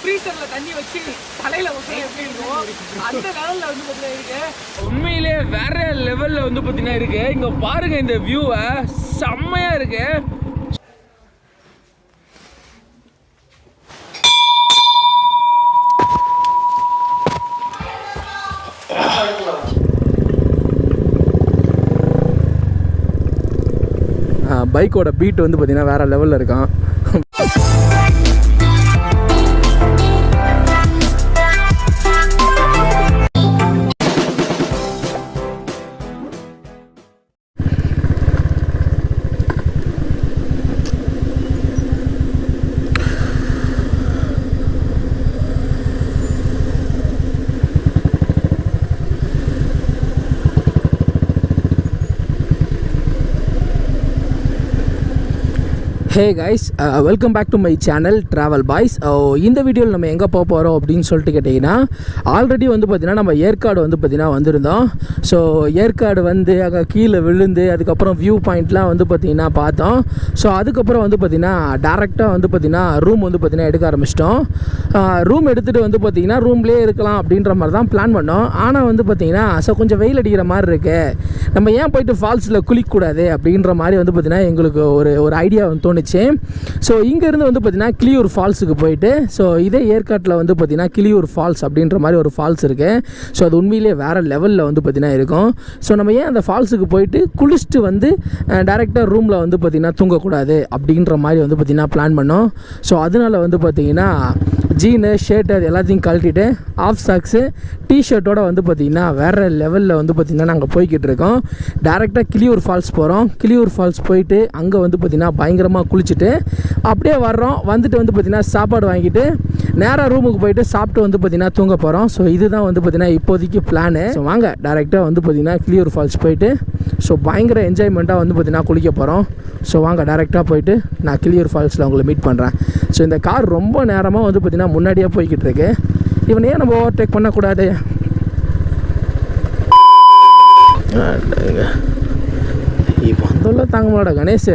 ஃப்ரீசர்ல தண்ணி வச்சு தலையில ஊற்றி எப்படி இருக்கும்? அந்த லெவல்ல வந்து பார்த்தீங்கன்னா இருக்கு. உண்மையிலே வேற லெவல்ல வந்து பார்த்தீங்கன்னா இருக்கு. இங்க பாருங்க இந்த வியூவை செம்மையா இருக்கு. பைக்கோட பீட் வந்து பார்த்தீங்கன்னா வேறு லெவலில் இருக்கான். Hey guys welcome back to my channel travel boys இந்த வீடியோவில் நம்ம எங்கே போக போகிறோம் அப்படின்னு சொல்லிட்டு கேட்டிங்கன்னா ஆல்ரெடி வந்து பார்த்திங்கன்னா நம்ம ஏற்காடு வந்து பார்த்திங்கன்னா வந்திருந்தோம். ஸோ ஏற்காடு வந்து அங்கே கீழே விழுந்து அதுக்கப்புறம் வியூ பாயிண்ட்லாம் வந்து பார்த்திங்கன்னா பார்த்தோம். ஸோ அதுக்கப்புறம் வந்து பார்த்திங்கன்னா டேரெக்டாக வந்து பார்த்திங்கன்னா ரூம் வந்து பார்த்திங்கன்னா எடுக்க ஆரம்பிச்சிட்டோம். Uh, ரூம் எடுத்துகிட்டு வந்து பார்த்திங்கன்னா ரூம்லேயே இருக்கலாம் அப்படின்ற மாதிரி தான் பிளான் பண்ணோம். ஆனால் வந்து பார்த்திங்கன்னா ஸோ கொஞ்சம் வெயில் அடிக்கிற மாதிரி இருக்குது நம்ம ஏன் போயிட்டு ஃபால்ஸில் குளிக்கக்கூடாது அப்படின்ற மாதிரி வந்து பார்த்திங்கன்னா எங்களுக்கு ஒரு ஒரு ஐடியா வந்து தோணுச்சு. ஸோ இங்கேருந்து வந்து பார்த்திங்கன்னா கிளியூர் ஃபால்ஸுக்கு போயிட்டு ஸோ இதே ஏற்காட்டில் வந்து பார்த்திங்கன்னா கிளியூர் ஃபால்ஸ் அப்படின்ற மாதிரி ஒரு ஃபால்ஸ் இருக்குது ஸோ அது உண்மையிலேயே வேறு லெவலில் வந்து பார்த்திங்கன்னா இருக்கும். ஸோ நம்ம ஏன் அந்த ஃபால்ஸுக்கு போயிட்டு குளிச்சுட்டு வந்து டேரெக்டாக ரூமில் வந்து பார்த்திங்கன்னா தூங்கக்கூடாது அப்படின்ற மாதிரி வந்து பார்த்திங்கன்னா பிளான் பண்ணோம். ஸோ அதனால வந்து பார்த்திங்கன்னா ஜீனு ஷர்ட் அது எல்லாத்தையும் கழட்டிட்டு ஆஃப் சாக்ஸு டிஷர்ட்டோட வந்து பார்த்திங்கன்னா வேறு லெவலில் வந்து பார்த்திங்கன்னா நாங்கள் போய்கிட்டு இருக்கோம். டேரெக்டாக கிளியூர் ஃபால்ஸ் போகிறோம் கிளியூர் ஃபால்ஸ் போயிட்டு அங்கே வந்து பார்த்திங்கன்னா பயங்கரமாக குளிச்சுட்டு அப்படியே வர்றோம். வந்துட்டு வந்து பார்த்திங்கன்னா சாப்பாடு வாங்கிட்டு நேராக ரூமுக்கு போயிட்டு சாப்பிட்டு வந்து பார்த்திங்கன்னா தூங்க போகிறோம் ஸோ இதுதான் வந்து பார்த்திங்கன்னா இப்போதைக்கு பிளானு ஸோ வாங்க டேரெக்டாக வந்து பார்த்திங்கன்னா கிளியூர் ஃபால்ஸ் போயிட்டு ஸோ பயங்கர என்ஜாய்மெண்ட்டாக வந்து பார்த்திங்கன்னா குளிக்க போகிறோம் ஸோ வாங்க டேரெக்டாக போயிட்டு நான் கிளியூர் ஃபால்ஸில் உங்களை மீட் பண்ணுறேன் ஸோ இந்த கார் ரொம்ப நேரமாக வந்து பார்த்திங்கன்னா முன்னாடியே போய்கிட்டு இருக்கு. இவனை ஏன் நம்ம ஓவர்டேக் பண்ணக்கூடாது? இவன் வந்தோம்ல தாங்க மாட்டா கணேஷ்.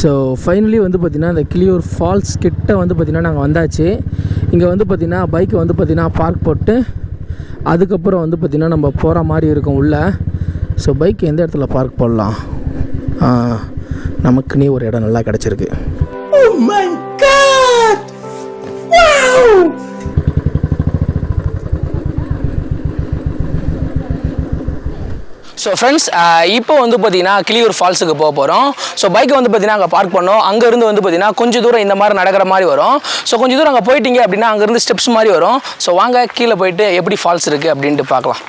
ஸோ ஃபைனலி வந்து பார்த்திங்கன்னா இந்த கிளியூர் ஃபால்ஸ் கிட்ட வந்து பார்த்திங்கன்னா நாங்கள் வந்தாச்சு. இங்கே வந்து பார்த்திங்கன்னா பைக்கை வந்து பார்த்திங்கன்னா பார்க் போட்டு அதுக்கப்புறம் வந்து பார்த்திங்கன்னா நம்ம போகிற மாதிரி இருக்கும் உள்ளே. ஸோ பைக் எந்த இடத்துல பார்க் போடலாம்? நமக்குன்னே ஒரு இடம் நல்லா கிடச்சிருக்கு. Oh ஸோ ஃப்ரெண்ட்ஸ் இப்போ வந்து பார்த்தீங்கன்னா கிளியூர் ஃபால்ஸுக்கு போக போகிறோம் ஸோ பைக்கை வந்து பார்த்தீங்கன்னா அங்கே பார்க் பண்ணோம். அங்கேருந்து வந்து பார்த்தீங்கன்னா கொஞ்சம் தூரம் இந்த மாதிரி நடக்கிற மாதிரி வரும். ஸோ கொஞ்சம் தூரம் அங்கே போயிட்டீங்க அப்படின்னா அங்கேருந்து ஸ்டெப்ஸ் மாதிரி வரும். ஸோ வாங்க கீழே போயிட்டு எப்படி ஃபால்ஸ் இருக்குது அப்படின்ட்டு பார்க்கலாம்.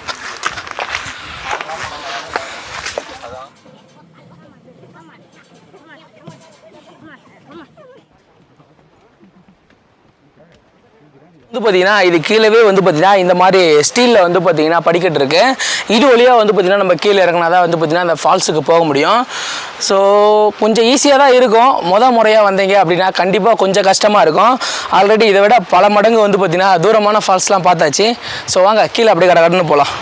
வந்து பார்த்தீங்கன்னா இது கீழவே வந்து பார்த்தீங்கன்னா இந்த மாதிரி ஸ்டீலில் வந்து பார்த்தீங்கன்னா படிக்கட்டு இருக்குது இது வழியாக வந்து பார்த்தீங்கன்னா நம்ம கீழே இறங்கினா தான் வந்து பார்த்தீங்கன்னா அந்த ஃபால்ஸுக்கு போக முடியும். ஸோ கொஞ்சம் ஈஸியாக தான் இருக்கும். முத முறையாக வந்தீங்க அப்படின்னா கண்டிப்பாக கொஞ்சம் கஷ்டமாக இருக்கும். ஆல்ரெடி இதை விட பல மடங்கு வந்து பார்த்திங்கன்னா தூரமான ஃபால்ஸ்லாம் பார்த்தாச்சு. ஸோ வாங்க கீழே அப்படியே கடை கடன்னு போகலாம்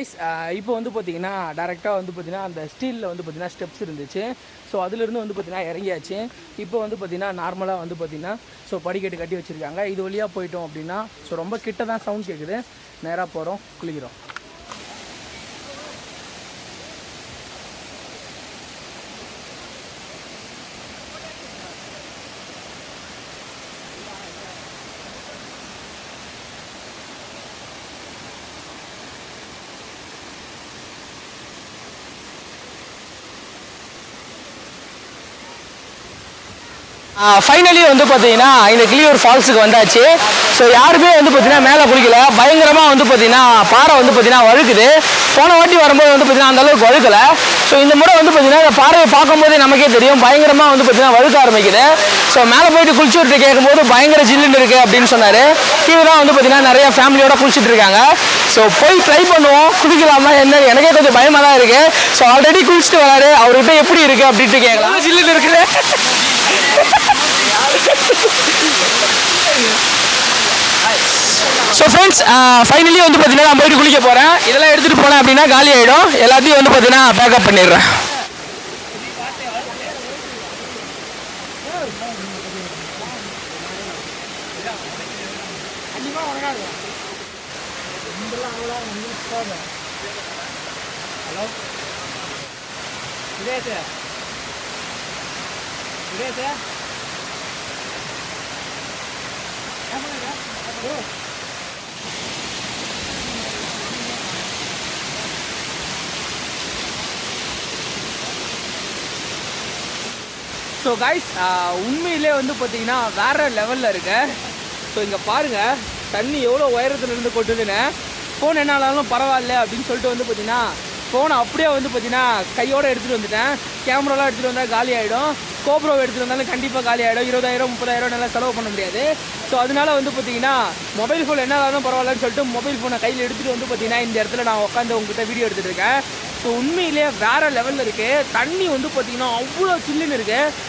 கைஸ் uh, இப்போ வந்து பார்த்தீங்கன்னா டேரெக்டாக வந்து பார்த்தீங்கன்னா அந்த ஸ்டீலில் வந்து பார்த்தீங்கன்னா ஸ்டெப்ஸ் இருந்துச்சு. ஸோ அதுலேருந்து வந்து பார்த்தீங்கன்னா இறங்கியாச்சு. இப்போ வந்து பார்த்தீங்கன்னா நார்மலாக வந்து பார்த்தீங்கன்னா ஸோ படிக்கட்டு கட்டி வச்சுருக்காங்க. இது வழியாக போயிட்டோம் அப்படின்னா ஸோ ரொம்ப கிட்ட தான் சவுண்ட் கேட்குது நேராக போகிறோம் குளிக்கிறோம். ஃபைனலி வந்து பார்த்தீங்கன்னா இந்த கிளியூர் ஃபால்ஸுக்கு வந்தாச்சு. ஸோ யாருமே வந்து பார்த்தீங்கன்னா மேலே குளிக்கல. பயங்கரமாக வந்து பார்த்தீங்கன்னா பாறை வந்து பார்த்தீங்கன்னா வழுக்குது. போன வாட்டி வரும்போது வந்து பார்த்தீங்கன்னா அந்த அளவுக்கு ஸோ இந்த முறை வந்து பார்த்தீங்கன்னா இந்த பாறையை பார்க்கும்போதே நமக்கே தெரியும். பயங்கரமாக வந்து பார்த்தீங்கன்னா வழுக்க ஆரம்பிக்குது. ஸோ மேலே போயிட்டு குளிச்சுட்டு கேட்கும்போது பயங்கர ஜில்லுன்னு இருக்குது அப்படின்னு சொன்னார். கீழே தான் வந்து பார்த்தீங்கன்னா நிறைய ஃபேமிலியோட குளிச்சுட்டு இருக்காங்க. ஸோ போய் ட்ரை பண்ணுவோம். குளிக்கலாமா என்ன? எனக்கே கொஞ்சம் பயமாக தான் இருக்குது ஸோ ஆல்ரெடி குளிச்சுட்டு வராரு. அவர்கிட்ட எப்படி இருக்குது அப்படின்ட்டு கேட்கலாம் ஜில்லுன்னு இருக்குது ஸோ ஃப்ரெண்ட்ஸ் ஃபைனலி வந்து பார்த்தீங்கன்னா நான் போயிட்டு குளிக்க போகிறேன் இதெல்லாம் எடுத்துகிட்டு போனேன் அப்படின்னா காலி ஆகிடும் எல்லாத்தையும் வந்து பார்த்தீங்கன்னா பேக்கப் பண்ணிடுறேன். ஸோ கைஸ் uh, உண்மையிலே வந்து பார்த்தீங்கன்னா வேறு லெவலில் இருக்கு. ஸோ இங்கே பாருங்க தண்ணி எவ்வளோ உயரத்துல இருந்து கொட்டுதுன்னு. ஃபோன் என்ன ஆனாலும் பரவாயில்ல அப்படின்னு சொல்லிட்டு வந்து பார்த்தீங்கன்னா ஃபோனை அப்படியே வந்து பார்த்தீங்கன்னா கையோடு எடுத்துகிட்டு வந்துட்டேன். கேமராலாம் எடுத்துகிட்டு வந்தால் காலி ஆகிடும் கோப்ரோ எடுத்துகிட்டு வந்தாலும் கண்டிப்பாக காலி ஆகிடும் இருபதாயிரம் முப்பதாயிரம் நல்லா செலவு பண்ண முடியாது. ஸோ அதனால வந்து பார்த்தீங்கன்னா மொபைல் ஃபோன் என்ன ஆனாலும் பரவாயில்லன்னு சொல்லிட்டு மொபைல் ஃபோனை கையில் எடுத்துகிட்டு வந்து பார்த்தீங்கன்னா இந்த இடத்துல நான் உட்காந்து உங்ககிட்ட வீடியோ எடுத்துகிட்டு இருக்கேன். ஸோ உண்மையிலே வேறு லெவலில் இருக்குது தண்ணி வந்து பார்த்தீங்கன்னா அவ்வளோ சில்லுன்னு இருக்குது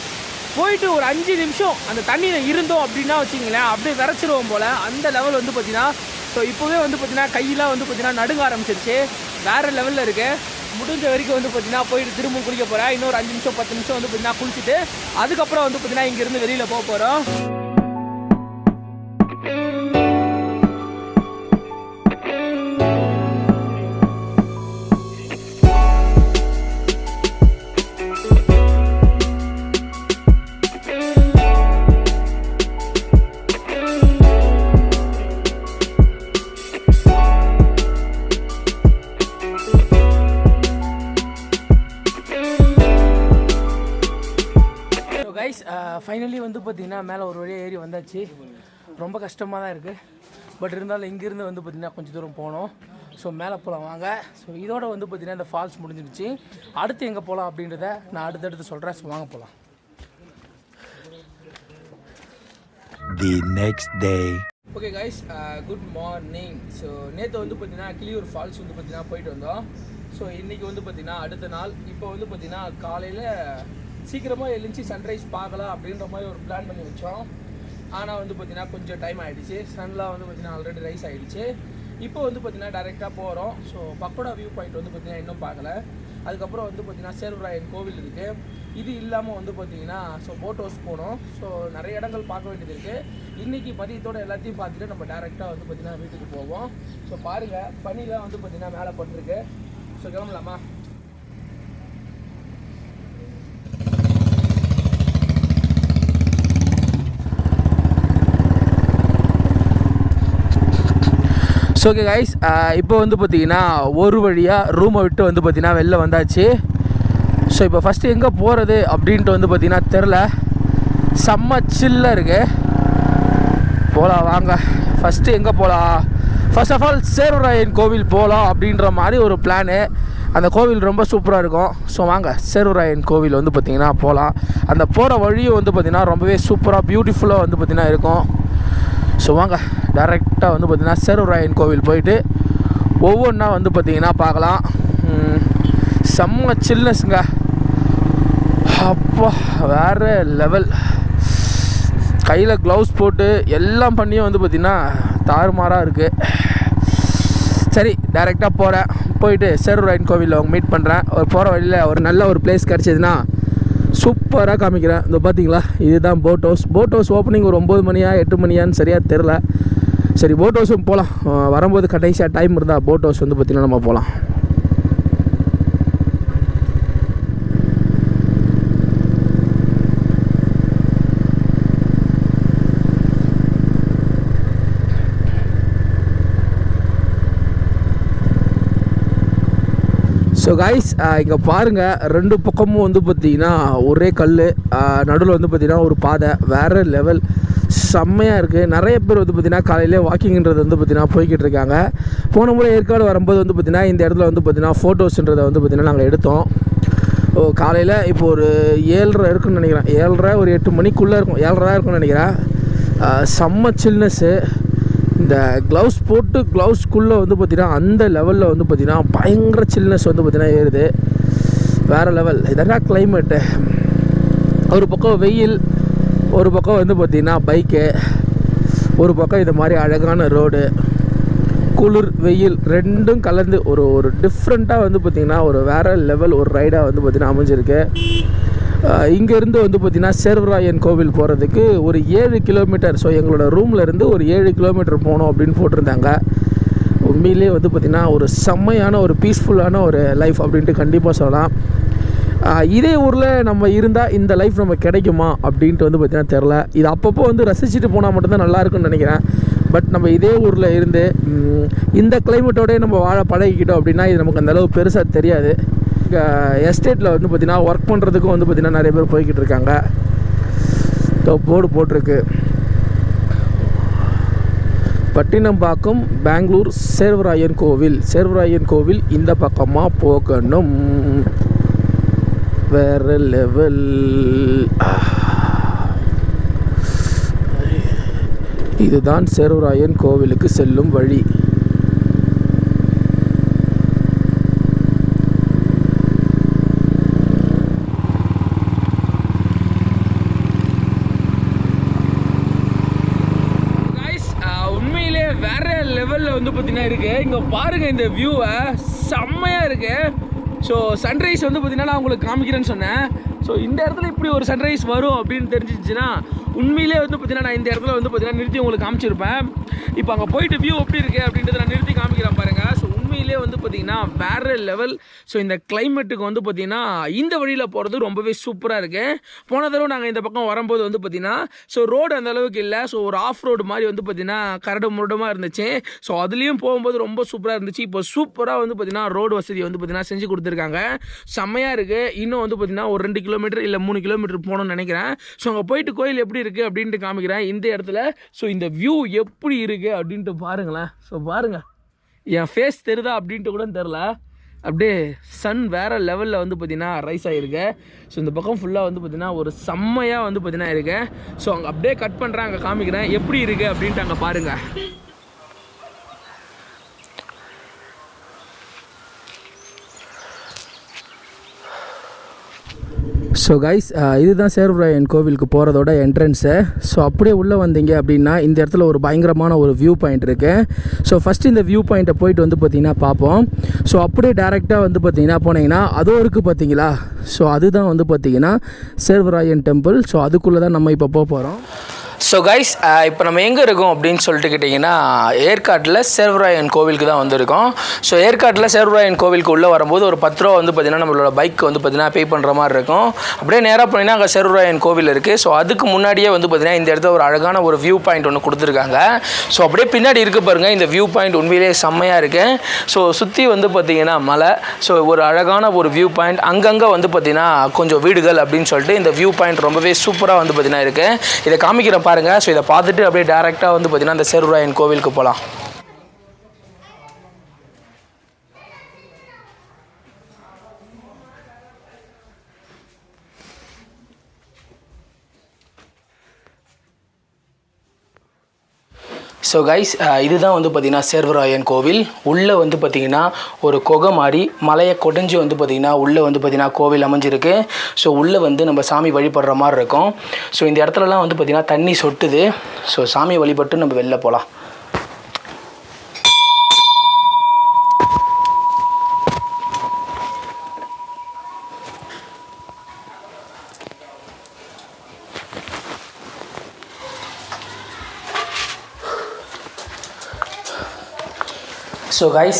போயிட்டு ஒரு அஞ்சு நிமிஷம் அந்த தண்ணியில் இருந்தோம் அப்படின்னா வச்சுங்களேன் அப்படியே விரைச்சிருவோம் போல். அந்த லெவல் வந்து பார்த்திங்கன்னா ஸோ இப்போவே வந்து பார்த்திங்கன்னா கையெல்லாம் வந்து பார்த்தீங்கன்னா நடுங்க ஆரம்பிச்சிருச்சு. வேறு லெவலில் இருக்குது முடிஞ்ச வரைக்கும் வந்து பார்த்தீங்கன்னா போயிட்டு திரும்ப குளிக்க போகிறேன் இன்னொரு அஞ்சு நிமிஷம் பத்து நிமிஷம் வந்து பார்த்தீங்கன்னா குளிச்சுட்டு அதுக்கப்புறம் வந்து பார்த்தீங்கன்னா இங்கேருந்து வெளியில் போக போகிறோம் பார்த்தீங்கன்னா மேலே ஒரு வழியாக ஏறி வந்தாச்சு. ரொம்ப கஷ்டமாக தான் இருக்குது பட் இருந்தாலும் இங்கேருந்து வந்து பார்த்தீங்கன்னா கொஞ்சம் தூரம் போகணும் ஸோ மேலே போகலாம் வாங்க. ஸோ இதோட வந்து பார்த்தீங்கன்னா இந்த ஃபால்ஸ் முடிஞ்சிருச்சு. அடுத்து எங்கே போகலாம் அப்படின்றத நான் அடுத்தடுத்து சொல்கிறேன் ஸோ வாங்க போகலாம் the next day. Okay guys good morning so நேற்று வந்து பார்த்தீங்கன்னா கிளியூர் ஃபால்ஸ் வந்து பார்த்தீங்கன்னா போயிட்டு வந்தோம். ஸோ இன்றைக்கி வந்து பார்த்தீங்கன்னா அடுத்த நாள். இப்போ வந்து பார்த்தீங்கன்னா காலையில் சீக்கிரமாக எழுந்துச்சி சன்ரைஸ் பார்க்கலாம் அப்படின்ற மாதிரி ஒரு பிளான் பண்ணி வச்சோம். ஆனால் வந்து பார்த்தீங்கன்னா கொஞ்சம் டைம் ஆகிடுச்சு சன்லாம் வந்து பார்த்திங்கன்னா ஆல்ரெடி ரைஸ் ஆகிடுச்சு இப்போ வந்து பார்த்திங்கன்னா டேரெக்டாக போகிறோம் ஸோ பக்கோடா வியூ பாயிண்ட் வந்து பார்த்திங்கன்னா இன்னும் பார்க்கல. அதுக்கப்புறம் வந்து பார்த்திங்கன்னா சேர்வராயன் கோவில் இருக்குது இது இல்லாமல் வந்து பார்த்தீங்கன்னா ஸோ போட் ஹவுஸ் போனோம். ஸோ நிறைய இடங்கள் பார்க்க வேண்டியது இருக்குது இன்றைக்கி பதியத்தோட எல்லாத்தையும் பார்த்துட்டு நம்ம டேரெக்டாக வந்து பார்த்திங்கன்னா வீட்டுக்கு போவோம். ஸோ பாருங்கள் பனிலாம் வந்து பார்த்திங்கன்னா மேலே பட்டிருக்கு. ஸோ கிளம்பலாமா? ஸோ ஓகே கைஸ் இப்போ வந்து பார்த்தீங்கன்னா ஒரு வழியாக ரூமை விட்டு வந்து பார்த்தீங்கன்னா வெளில வந்தாச்சு. ஸோ இப்போ ஃபஸ்ட்டு எங்கே போகிறது அப்படின்ட்டு வந்து பார்த்தீங்கன்னா தெரில செம்ம சில்லாக இருக்கு. போகலாம் வாங்க. ஃபஸ்ட்டு எங்கே போகலாம் ஃபர்ஸ்ட் ஆஃப் ஆல் சேருராயன் கோவில் போகலாம் அப்படின்ற மாதிரி ஒரு பிளானு அந்த கோவில் ரொம்ப சூப்பராக இருக்கும். ஸோ வாங்க சேருராயன் கோவில் வந்து பார்த்திங்கன்னா போகலாம் அந்த போகிற வழியும் வந்து பார்த்திங்கன்னா ரொம்பவே சூப்பராக பியூட்டிஃபுல்லாக வந்து பார்த்திங்கன்னா இருக்கும். ஸோ வாங்க டேரெக்டாக வந்து பார்த்திங்கன்னா செருராயன் கோவில் போயிட்டு ஒவ்வொன்றா வந்து பார்த்திங்கன்னா பார்க்கலாம். செம்ம சில்னஸ்ங்க அப்பா வேறு லெவல் கையில் க்ளவுஸ் போட்டு எல்லாம் பண்ணியும் வந்து பார்த்திங்கன்னா தாறுமாறாக இருக்குது சரி டைரெக்டாக போகிறேன் போயிட்டு சேருராயன் கோவிலில் அவங்க மீட் பண்ணுறேன் ஒரு போகிற வழியில் ஒரு நல்ல ஒரு பிளேஸ் கிடச்சிதுன்னா சூப்பராக காமிக்கிறேன். இந்த பார்த்தீங்களா இதுதான் boat house boat house opening ஒரு ஒம்பது மணியா எட்டு மணியான்னு சரியாக தெரில சரி போட் ஹவுஸும் போகலாம் வரும்போது கடைசியாக டைம் இருந்தால் போட் ஹவுஸ் வந்து பார்த்திங்கன்னா நம்ம போகலாம் ஸோ காய்ஸ் இங்கே பாருங்கள் ரெண்டு பக்கமும் வந்து பார்த்தீங்கன்னா ஒரே கல் நடுவில் வந்து பார்த்திங்கன்னா ஒரு பாதை. வேறு லெவல் செம்மையாக இருக்குது நிறைய பேர் வந்து பார்த்தீங்கன்னா காலையிலே வாக்கிங்கிறது வந்து பார்த்திங்கன்னா போய்கிட்டு இருக்காங்க. போன முறை ஏற்காடு வரும்போது வந்து பார்த்திங்கன்னா இந்த இடத்துல வந்து பார்த்தீங்கன்னா ஃபோட்டோஸ்ன்றதை வந்து பார்த்தீங்கன்னா நாங்கள் எடுத்தோம். ஓ காலையில் இப்போ ஒரு ஏழ்ரை இருக்குன்னு நினைக்கிறேன். ஏழ்ரை ஒரு எட்டு மணிக்குள்ளே இருக்கும். ஏழரை தான் இருக்கும்னு நினைக்கிறேன். செம்ம சில்னஸ்ஸு இந்த க்ளவுஸ் போட்டு க்ளவுஸ்க்குள்ளே வந்து பார்த்திங்கன்னா அந்த லெவலில் வந்து பார்த்திங்கன்னா பயங்கர சில்னஸ் வந்து பார்த்திங்கன்னா ஏறுது. வேறு லெவல் இதெல்லாம் கிளைமேட்டு ஒரு பக்கம் வெயில் ஒரு பக்கம் வந்து பார்த்திங்கன்னா பைக்கு ஒரு பக்கம் இந்த மாதிரி அழகான ரோடு குளிர் வெயில் ரெண்டும் கலந்து ஒரு ஒரு டிஃப்ரெண்ட்டாக வந்து பார்த்திங்கன்னா ஒரு வேறு லெவல் ஒரு ரைடாக வந்து பார்த்திங்கன்னா அமைஞ்சிருக்கு. இங்கேருந்து வந்து பார்த்திங்கன்னா சேர்வராயன் கோவில் போகிறதுக்கு ஒரு ஏழு கிலோமீட்டர். ஸோ எங்களோட ரூமில் இருந்து ஒரு ஏழு கிலோமீட்டர் போகணும் அப்படின்னு போட்டிருந்தாங்க. உண்மையிலே வந்து பார்த்திங்கன்னா ஒரு செம்மையான ஒரு பீஸ்ஃபுல்லான ஒரு லைஃப் அப்படின்ட்டு கண்டிப்பாக சொல்லலாம். இதே ஊரில் நம்ம இருந்தால் இந்த லைஃப் நம்ம கிடைக்குமா அப்படின்ட்டு வந்து பார்த்திங்கன்னா தெரில இது அப்பப்போ வந்து ரசிச்சுட்டு போனால் மட்டும்தான் நல்லா இருக்கும்னு நினைக்கிறேன். பட் நம்ம இதே ஊரில் இருந்து இந்த கிளைமேட்டோடய நம்ம வாழ பழகிக்கிட்டோம் அப்படின்னா இது நமக்கு அந்தளவு பெருசாக தெரியாது. எஸ்டேட்டில் வந்து பார்த்திங்கன்னா ஒர்க் பண்ணுறதுக்கும் வந்து பார்த்திங்கன்னா நிறைய பேர் போய்கிட்டு இருக்காங்க. போர்டு போட்டிருக்கு. பட்டினம்பாக்கம் பெங்களூர் சேர்வராயன் கோவில். சேர்வராயன் கோவில் இந்த பக்கமாக போகணும். வேற லெவல் இதுதான் சேர்வராயன் கோவிலுக்கு செல்லும் வழி guys, ஆஹ், உண்மையிலே வேற லெவலில் இருக்குது இருக்கு. இங்கே பாருங்க இந்த வியூவை செம்மையாக இருக்கு. ஸோ சன்ரைஸ் வந்து பார்த்திங்கன்னா நான் உங்களுக்கு காமிக்கிறேன்னு சொன்னேன். ஸோ இந்த இடத்துல இப்படி ஒரு சன்ரைஸ் வரும் அப்படின்னு தெரிஞ்சிச்சுன்னா உண்மையிலே வந்து பார்த்தீங்கன்னா நான் இந்த இடத்துல வந்து பார்த்தீங்கன்னா நிறுத்தி உங்களுக்கு காமிச்சிருப்பேன். இப்போ அங்கே போயிட்டு வியூ எப்படி இருக்கு அப்படின்றத நான் நிறுத்தி காமிக்கிறேன் பாருங்க. உண்மையிலே வந்து பார்த்தீங்கன்னா வேற லெவல் ஸோ இந்த கிளைமேட்டுக்கு வந்து பார்த்தீங்கன்னா இந்த வழியில் போகிறது ரொம்பவே சூப்பராக இருக்குது போன தடவை நாங்கள் இந்த பக்கம் வரும்போது வந்து பார்த்தீங்கன்னா ஸோ ரோடு அந்த அளவுக்கு இல்லை. ஸோ ஒரு ஆஃப் ரோடு மாதிரி வந்து பார்த்தீங்கன்னா கரடு முரடமாக இருந்துச்சு. ஸோ அதுலேயும் போகும்போது ரொம்ப சூப்பராக இருந்துச்சு. இப்போ சூப்பராக வந்து பார்த்தீங்கன்னா ரோடு வசதி வந்து பார்த்தீங்கன்னா செஞ்சு கொடுத்துருக்காங்க. செம்மையாக இருக்குது இன்னும் வந்து பார்த்தீங்கன்னா ஒரு ரெண்டு கிலோமீட்டர் இல்லை மூணு கிலோமீட்டர் போகணும்னு நினைக்கிறேன். ஸோ அங்கே போயிட்டு கோயில் எப்படி இருக்குது அப்படின்ட்டு காமிக்கிறேன். இந்த இடத்துல ஸோ இந்த வியூ எப்படி இருக்குது அப்படின்ட்டு பாருங்களேன். ஸோ பாருங்கள் என் ஃபேஸ் தெரியுதா அப்படின்ட்டு கூட தெரில அப்படியே சன் வேறு லெவலில் வந்து பார்த்திங்கன்னா ரைஸ் ஆகிருக்கு. ஸோ இந்த பக்கம் ஃபுல்லாக வந்து பார்த்தீங்கன்னா ஒரு செம்மையாக வந்து பார்த்தீங்கன்னா இருக்கேன் ஸோ அங்கே அப்படியே கட் பண்ணுறேன் அங்கே காமிக்கிறேன். எப்படி இருக்குது அப்படின்ட்டு அங்கே பாருங்கள் ஸோ கைஸ் uh, இதுதான் சேர்வராயன் கோவிலுக்கு போகிறதோட என்ட்ரன்ஸு ஸோ அப்படியே உள்ளே வந்தீங்க அப்படின்னா இந்த இடத்துல ஒரு பயங்கரமான ஒரு வியூ பாயிண்ட் இருக்குது ஸோ ஃபஸ்ட் இந்த வியூ பாயிண்ட்டை போயிட்டு வந்து பார்த்தீங்கன்னா பார்ப்போம் ஸோ அப்படியே டேரெக்டாக வந்து பார்த்தீங்கன்னா போனீங்கன்னா அதுவும் இருக்குது பார்த்தீங்களா ஸோ அதுதான் வந்து பார்த்தீங்கன்னா சேர்வராயன் டெம்பிள் ஸோ அதுக்குள்ளே தான் நம்ம இப்போ போக போகிறோம் ஸோ கைஸ் இப்போ நம்ம எங்கே இருக்கோம் அப்படின்னு சொல்லிட்டு கேட்டிங்கன்னா ஏற்காட்டில் சேர்வராயன் கோவிலுக்கு தான் வந்திருக்கோம். ஸோ ஏற்காட்டில் சேர்வராயன் கோவிலுக்கு உள்ளே வரும்போது ஒரு பத்து ரூபா வந்து பார்த்திங்கன்னா நம்மளோட பைக் வந்து பார்த்திங்கன்னா பே பண்ணுற மாதிரி இருக்கும். அப்படியே நேராக போனீங்கன்னா அங்கே சேர்வராயன் கோவில் இருக்குது ஸோ அதுக்கு முன்னாடியே வந்து பார்த்திங்கன்னா இந்த இடத்துல ஒரு அழகான ஒரு வியூ பாயிண்ட் ஒன்று கொடுத்துருக்காங்க. ஸோ அப்படியே பின்னாடி இருக்க பாருங்கள் இந்த வியூ பாயிண்ட் உண்மையிலேயே செம்மையாக இருக்குது ஸோ சுற்றி வந்து பார்த்திங்கன்னா மலை. ஸோ ஒரு அழகான ஒரு வியூ பாயிண்ட் அங்கங்கே வந்து பார்த்திங்கன்னா கொஞ்சம் வீடுகள் அப்படின்னு சொல்லிட்டு இந்த வியூ பாயிண்ட் ரொம்பவே சூப்பராக வந்து பார்த்திங்கன்னா இருக்குது இதை காமிக்கிற பாருங்கள் ஸோ இதை பார்த்துட்டு அப்படியே டேரெக்டாக வந்து பார்த்திங்கன்னா அந்த சேர்வராயன் கோவிலுக்கு போகலாம் ஸோ கைஸ் இதுதான் வந்து பார்த்திங்கன்னா சேர்வராயன் கோவில். உள்ளே வந்து பார்த்திங்கன்னா ஒரு குகை மாதிரி மலையை கொடைஞ்சி வந்து பார்த்திங்கன்னா உள்ளே வந்து பார்த்திங்கன்னா கோவில் அமைஞ்சிருக்கு. ஸோ உள்ளே வந்து நம்ம சாமி வழிபடுற மாதிரி இருக்கும் ஸோ இந்த இடத்துலலாம் வந்து பார்த்திங்கன்னா தண்ணி சொட்டுது. ஸோ சாமி வழிபட்டு நம்ம வெளில போகலாம் ஸோ கைஸ்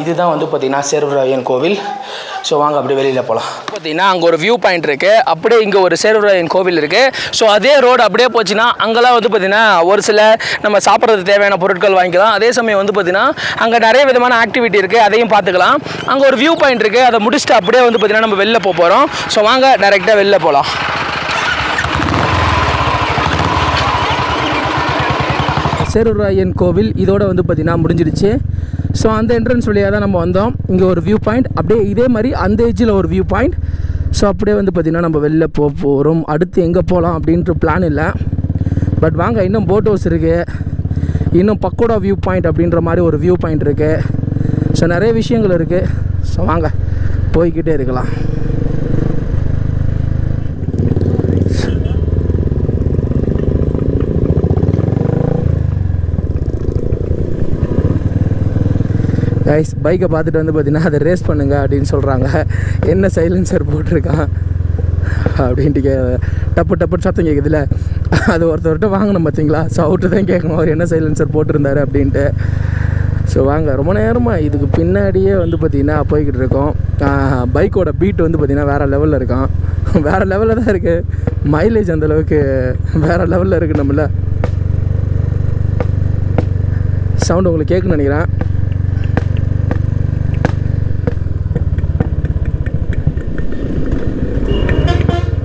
இதுதான் வந்து பார்த்திங்கன்னா சேர்வராயன் கோவில். ஸோ வாங்க அப்படியே வெளியில் போகலாம் பார்த்தீங்கன்னா அங்கே ஒரு வியூ பாயிண்ட் இருக்குது அப்படியே இங்கே ஒரு சேர்வராயன் கோவில் இருக்குது ஸோ அதே ரோடு அப்படியே போச்சுன்னா அங்கெல்லாம் வந்து பார்த்திங்கன்னா ஒரு சில நம்ம சாப்பிட்றதுக்கு தேவையான பொருட்கள் வாங்கிக்கலாம். அதே சமயம் வந்து பார்த்திங்கன்னா அங்கே நிறைய விதமான ஆக்டிவிட்டி இருக்குது அதையும் பார்த்துக்கலாம். அங்கே ஒரு வியூ பாயிண்ட் இருக்குது அதை முடிச்சுட்டு அப்படியே வந்து பார்த்திங்கன்னா நம்ம வெளில போக போகிறோம் ஸோ வாங்க டேரெக்டாக வெளில போகலாம் சேருராயன் கோவில் இதோட வந்து பார்த்திங்கன்னா முடிஞ்சிடுச்சு. ஸோ அந்த என்ட்ரன்ஸ் வழியாக தான் நம்ம வந்தோம். இங்கே ஒரு வியூ பாயிண்ட் அப்படியே இதே மாதிரி அந்த ஏஜில் ஒரு வியூ பாயிண்ட் ஸோ அப்படியே வந்து பார்த்திங்கன்னா நம்ம வெளில போக போகிறோம் அடுத்து எங்கே போகலாம் அப்படின்ற பிளான் இல்லை. பட் வாங்க இன்னும் போட் ஹவுஸ் இருக்குது இன்னும் பக்கோடா வியூ பாயிண்ட் அப்படின்ற மாதிரி ஒரு வியூ பாயிண்ட் இருக்குது ஸோ நிறைய விஷயங்கள் இருக்குது ஸோ வாங்க போய்கிட்டே இருக்கலாம். கைஸ் பைக்கை பார்த்துட்டு வந்து பார்த்தீங்கன்னா அதை ரேஸ் பண்ணுங்க அப்படின்னு சொல்கிறாங்க என்ன சைலன்சர் போட்டிருக்கான்? அப்படின்ட்டு கே டப்பு டப்பு சத்தம் கேட்குதுல்ல அது ஒருத்தர்கிட்ட வாங்கணும் பார்த்தீங்களா? ஸோ அவர்கிட்ட தான் கேட்கணும் அவர் என்ன சைலன்சர் போட்டிருந்தாரு அப்படின்ட்டு. ஸோ வாங்க ரொம்ப நேரமாக இதுக்கு பின்னாடியே வந்து பார்த்திங்கன்னா போய்கிட்டு இருக்கோம். பைக்கோட பீட் வந்து பார்த்திங்கன்னா வேறு லெவலில் இருக்கான். வேறு லெவலில் தான் இருக்குது மைலேஜ் அந்தளவுக்கு வேறு லெவலில் இருக்குது நம்மள சவுண்டு உங்களுக்கு கேட்குன்னு நினைக்கிறேன்.